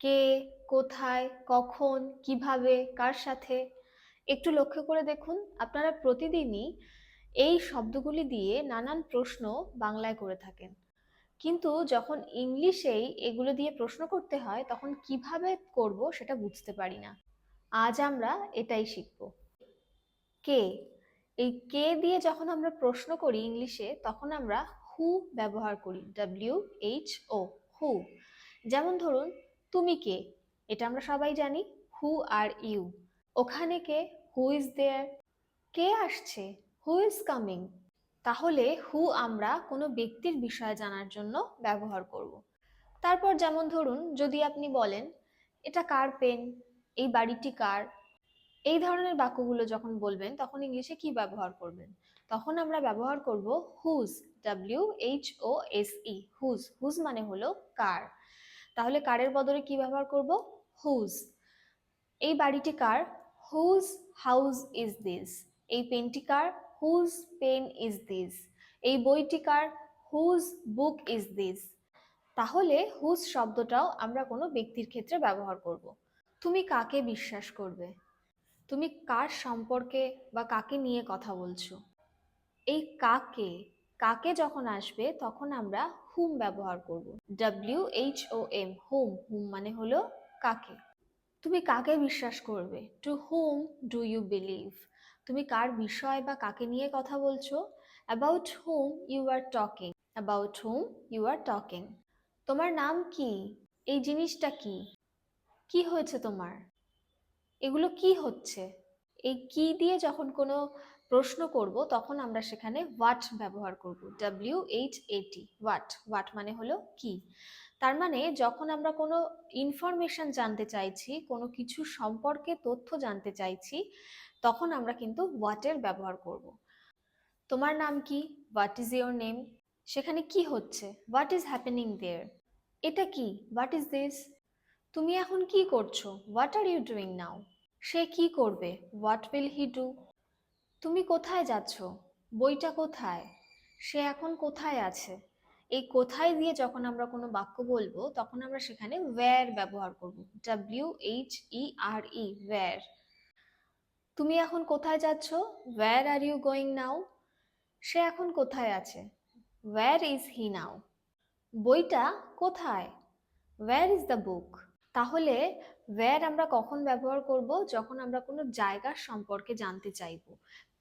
কে, কোথায়, কখন, কীভাবে, কার সাথে? একটু লক্ষ্য করে দেখুন, আপনারা প্রতিদিনই এই শব্দগুলি দিয়ে নানান প্রশ্ন বাংলায় করে থাকেন। কিন্তু যখন ইংলিশেই এগুলো দিয়ে প্রশ্ন করতে হয়, তখন কীভাবে করব সেটা বুঝতে পারি না। আজ আমরা এটাই শিখব। কে? এই কে দিয়ে যখন আমরা প্রশ্ন করি ইংলিশে, তখন আমরা হু ব্যবহার করি ডাব্লিউ এইচ ও হু যেমন ধরুন তুমি কে? এটা আমরা সবাই জানি। হু আর ইউ ওখানে কে? হু ইজ দেয়ার কে আসছে? হু ইজ কামিং তাহলে হু আমরা কোনো ব্যক্তির বিষয়ে জানার জন্য ব্যবহার করব। তারপর যেমন ধরুন, যদি আপনি বলেন, এটা কার পেন? এই বাড়িটি কার? এই ধরনের বাক্যগুলো যখন বলবেন, তখন ইংলিশে কি ব্যবহার করবেন? তখন আমরা ব্যবহার করব whose W H O S E whose whose মানে হলো কার? তাহলে কারের বদলে কি ব্যবহার করব? হুজ এই বাড়িটি কার? হুজ হাউজ ইজ দিস এই পেনটি কার? হুজ পেন ইজ দিস এই বইটি কার? হুজ বুক ইজ দিস তাহলে হুজ শব্দটাও আমরা কোনো ব্যক্তির ক্ষেত্রে ব্যবহার করব। তুমি কাকে বিশ্বাস করবে? তুমি কার সম্পর্কে বা কাকে নিয়ে কথা বলছো? এই কাকে কাকে যখন আসবে তখন আমরা হুম ব্যবহার করব। W H O M whom whom মানে হলো কাকে। তুমি কাকে বিশ্বাস করবে? To whom do you believe তুমি কার বিষয় বা কাকে নিয়ে কথা বলছো? About whom you are talking about whom you are talking তোমার নাম কি? এই জিনিসটা কি? কি হয়েছে তোমার? এগুলো কি হচ্ছে? এই কি দিয়ে যখন কোনো প্রশ্ন করব, তখন আমরা সেখানে হোয়াট ব্যবহার করব ডাব্লিউ এইচ এটি হোয়াট হোয়াট মানে হলো কি? তার মানে যখন আমরা কোনো ইনফরমেশন জানতে চাইছি, কোনো কিছু সম্পর্কে তথ্য জানতে চাইছি, তখন আমরা কিন্তু হোয়াটের ব্যবহার করব। তোমার নাম কি? হোয়াট ইজ ইয়োর নেম সেখানে কি হচ্ছে? হোয়াট ইজ হ্যাপেনিং দেয়ার এটা কি? হোয়াট ইজ দিস তুমি এখন কি করছ? What are you doing now সে কি করবে? হোয়াট উইল হি ডু তুমি কোথায় যাচ্ছ? বইটা কোথায়? সে এখন কোথায় আছে? এই কোথায় দিয়ে যখন আমরা কোনো বাক্য বলব, তখন আমরা সেখানে ওয়্যার ব্যবহার করব। W H E R E where তুমি এখন কোথায় যাচ্ছ? Where are you going now সে এখন কোথায় আছে? ওয়্যার ইজ হি নাও বইটা কোথায়? ওয়্যার ইজ দ্য বুক তাহলে ওয়্যার আমরা কখন ব্যবহার করব? যখন আমরা কোনো জায়গার সম্পর্কে জানতে চাইব।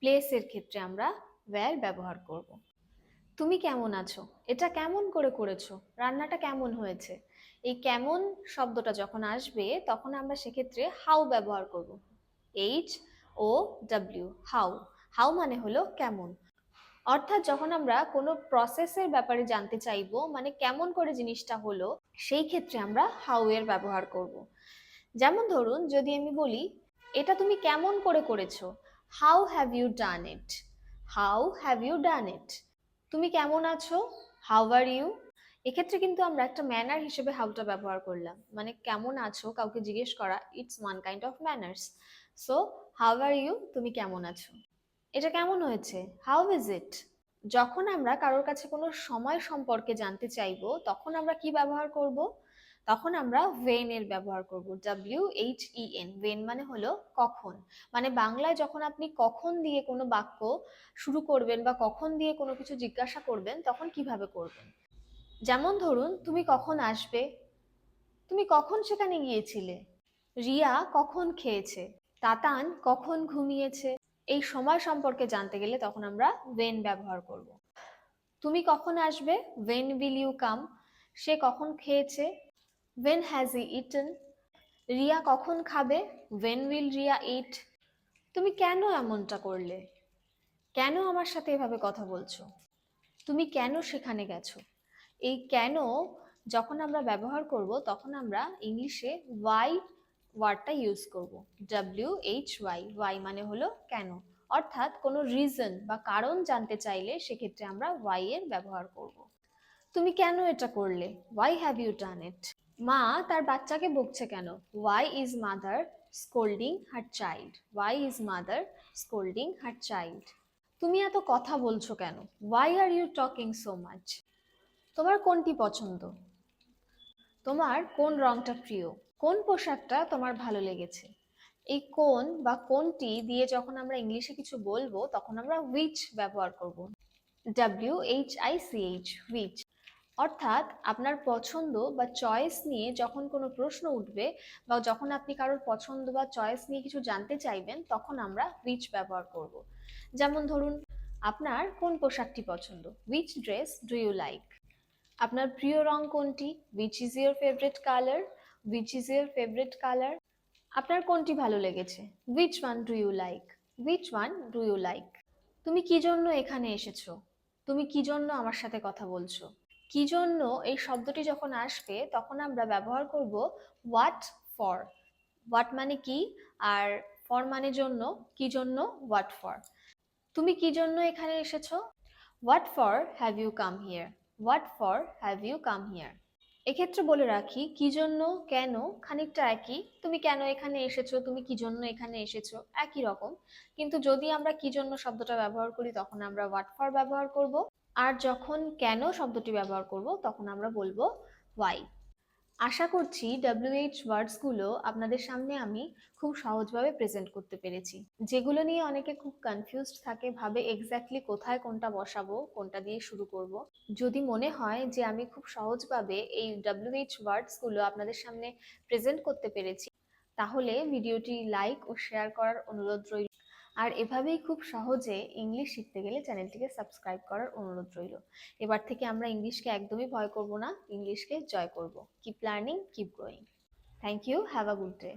প্লেসের ক্ষেত্রে আমরা ওয়্যার ব্যবহার করব। তুমি কেমন আছো? এটা কেমন করে করেছ? রান্নাটা কেমন হয়েছে? এই কেমন শব্দটা যখন আসবে, তখন আমরা সেক্ষেত্রে হাউ ব্যবহার করব। H O W how how মানে হলো কেমন। অর্থাৎ যখন আমরা কোনো প্রসেসের ব্যাপারে জানতে চাইব মানে কেমন করে জিনিসটা হলো, সেই ক্ষেত্রে আমরা হাউ এর ব্যবহার করব। যেমন ধরুন, যদি আমি বলি, এটা তুমি কেমন করে করেছ? How have you done it how have you done it তুমি কেমন আছো? হাউ আর ইউ এক্ষেত্রে কিন্তু আমরা একটা ম্যানার হিসেবে হাউটা ব্যবহার করলাম। মানে কেমন আছো? কাউকে জিজ্ঞেস করা it's one kind of manners so how are you তুমি কেমন আছো? এটা কেমন হয়েছে? হাউ ইজ ইট যখন আমরা কারোর কাছে কোনো সময় সম্পর্কে জানতে চাইব, তখন আমরা কি ব্যবহার করব? তখন আমরা ভেন এর ব্যবহার করব W H E N when মানে হলো কখন। মানে বাংলায় যখন আপনি কখন দিয়ে কোনো বাক্য শুরু করবেন বা কখন দিয়ে কোনো কিছু জিজ্ঞাসা করবেন, তখন কীভাবে করবেন? যেমন ধরুন, তুমি কখন আসবে? তুমি কখন সেখানে গিয়েছিলে? রিয়া কখন খেয়েছে? তাতান কখন ঘুমিয়েছে? এই সময় সম্পর্কে জানতে গেলে তখন আমরা ওয়েন ব্যবহার করব। তুমি কখন আসবে? ওয়েন উইল ইউ কাম সে কখন খেয়েছে? When has he eaten Riya কখন খাবে? ওয়েন উইল রিয়া ইট তুমি কেন এমনটা করলে? কেন আমার সাথে এভাবে কথা বলছো? তুমি কেন সেখানে গেছো? এই কেন যখন আমরা ব্যবহার করব, তখন আমরা ইংলিশে ওয়াই ওয়ার্ডটা ইউজ করব। ডাব্লিউ এইচ ওয়াই ওয়াই মানে হলো কেন? অর্থাৎ কোনো রিজন বা কারণ জানতে চাইলে সেক্ষেত্রে আমরা ওয়াই এর ব্যবহার করব। তুমি কেন এটা করলে? Why have you done it মা তার বাচ্চাকে বকছে কেন? Why is mother scolding her child why is mother scolding her child তুমি এত কথা বলছো কেন? Why are you talking so much তোমার কোনটি পছন্দ? তোমার কোন রংটা প্রিয়? কোন পোশাকটা তোমার ভালো লেগেছে? এই কোন বা কোনটি দিয়ে যখন আমরা ইংলিশে কিছু বলব, তখন আমরা উইচ ব্যবহার করব? W H I C H which অর্থাৎ আপনার পছন্দ বা চয়েস নিয়ে যখন কোনো প্রশ্ন উঠবে বা যখন আপনি কারোর পছন্দ বা চয়েস নিয়ে কিছু জানতে চাইবেন, তখন আমরা উইচ ব্যবহার করব। যেমন ধরুন, আপনার কোন পোশাকটি পছন্দ? Which dress do you like আপনার প্রিয় রং কোনটি? Which is your favourite colour which is your favourite colour আপনার কোনটি ভালো লেগেছে? Which one do you like which one do you like তুমি কি জন্য এখানে এসেছ? তুমি কি জন্য আমার সাথে কথা বলছো? কি জন্য এই শব্দটি যখন আসবে, তখন আমরা ব্যবহার করব হোয়াট ফর হোয়াট মানে কি? আর ফর মানে জন্য, কি জন্য? হোয়াট ফর তুমি কি জন্য এখানে এসেছ? What for have you come here what for have you come here এক্ষেত্রে বলে রাখি, কি জন্য, কেন, খানিকটা একই। তুমি কেন এখানে এসেছ? তুমি কি জন্য এখানে এসেছ? একই রকম। কিন্তু যদি আমরা কি জন্য শব্দটা ব্যবহার করি, তখন আমরা হোয়াট ফর ব্যবহার করব। আর যখন কেন শব্দটি ব্যবহার করব, তখন আমরা বলব ওয়াই আশা করছি ডাব্লিউএইচ ওয়ার্ডসগুলো আপনাদের সামনে আমি খুব সহজভাবে প্রেজেন্ট করতে পেরেছি। যেগুলো নিয়ে অনেকে খুব কনফিউজড থাকে, ভাবে এক্স্যাক্টলি কোথায় কোনটা বসাবো, কোনটা দিয়ে শুরু করব। যদি মনে হয় যে আমি খুব সহজভাবে এই ডাব্লিউএইচ ওয়ার্ডসগুলো আপনাদের সামনে প্রেজেন্ট করতে পেরেছি তাহলে ভিডিওটি লাইক ও শেয়ার করার অনুরোধ রইল। আর এভাবেই খুব সহজে ইংলিশ শিখতে গেলে চ্যানেলটিকে সাবস্ক্রাইব করার অনুরোধ রইল। এবার থেকে আমরা ইংলিশকে একদমই ভয় করব না, ইংলিশকে জয় করব। Keep learning keep growing thank you have a good day